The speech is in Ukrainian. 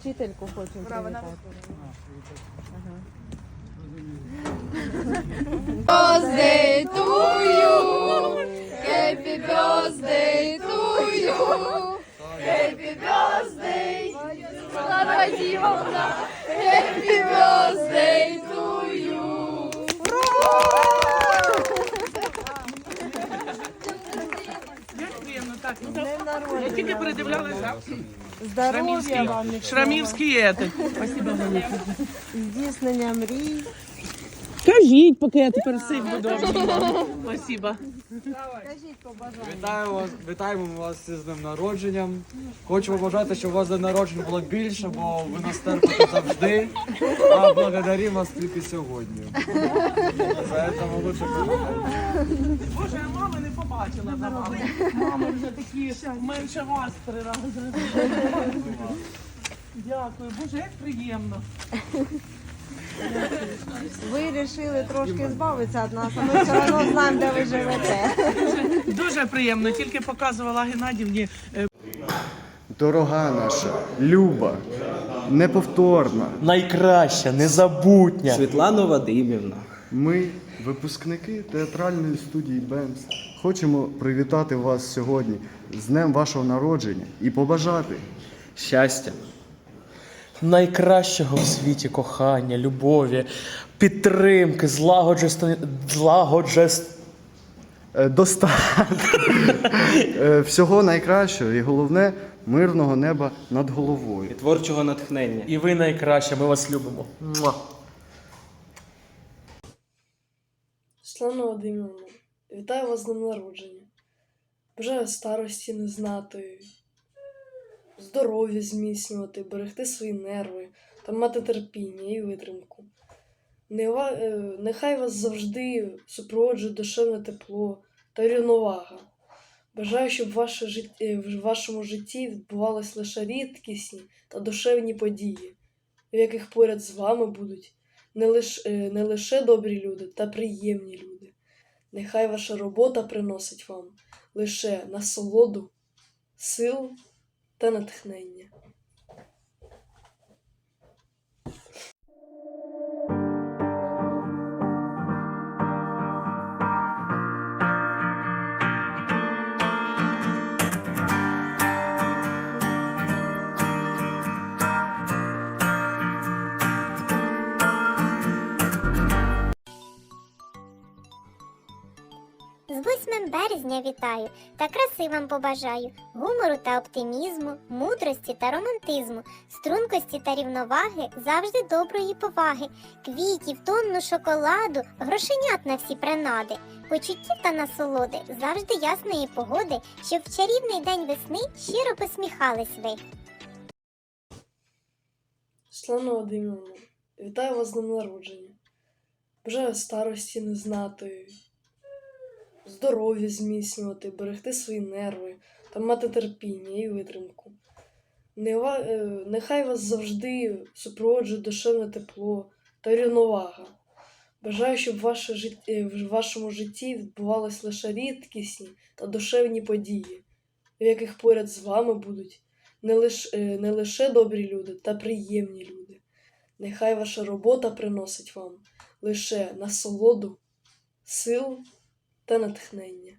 Вчительку хочемо привітати. birthday to you. Happy birthday to you. Happy birthday, Слава Дівовна. Happy birthday to you. Як так. Я тільки передивлялася. Здоров'я вам. Шрамівський етик. Здійснення мрій. Кажіть, поки я тепер сив буду. Спасибо. Вітаю вас, вітаємо вас з днем народженням. Хочу побажати, щоб у вас день народження було більше, бо ви нас терпите завжди. А благодаримо вас тільки сьогодні. Поэтому лучше побажати. Боже, я мами не побачила за вами. Мами вже такі менше вас три рази. Дякую. Боже, як приємно. Ви вирішили трошки збавитися від нас, а ми все одно знаємо, де ви живете. Дуже приємно. Тільки показувала Геннадівні е, Дорога наша, люба, неповторна. найкраща, незабутня. Світлана Вадимівна. Ми, випускники театральної студії Бенц, хочемо привітати вас сьогодні з днем вашого народження і побажати Щастя. Найкращого в світі кохання, любові, підтримки, злагоджест... злагоджест... е, достатку е, всього найкращого і головне мирного неба над головою. І творчого натхнення. І ви найкраща, ми вас любимо. Муа. Світлана Вадимівна, вітаю вас з днем народження. Бажаю старості не знати, здоров'я зміцнювати, берегти свої нерви та мати терпіння і витримку. Е, Нехай вас завжди супроводжує душевне тепло та рівновага. Бажаю, щоб ваше жит- е, в вашому житті відбувались лише рідкісні та душевні події, в яких поряд з вами будуть не лише, не лише добрі люди та приємні люди. Нехай ваша робота приносить вам лише насолоду, силу та натхнення. Березня вітаю та краси вам побажаю, гумору та оптимізму, мудрості та романтизму, стрункості та рівноваги, завжди доброї поваги, квітів, тонну шоколаду, грошенят на всі принади, почуттів та насолоди, завжди ясної погоди, щоб в чарівний день весни щиро посміхались ви. Світлана Вадимівна, вітаю вас з днем народження. Бажаю старості не знати, здоров'я зміцнювати, берегти свої нерви та мати терпіння і витримку. Е, Нехай вас завжди супроводжує душевне тепло та рівновага. Бажаю, щоб ваше жит... е, в вашому житті відбувались лише рідкісні та душевні події, в яких поряд з вами будуть не лише, не лише добрі люди та приємні люди. Нехай ваша робота приносить вам лише насолоду, силу та натхнення.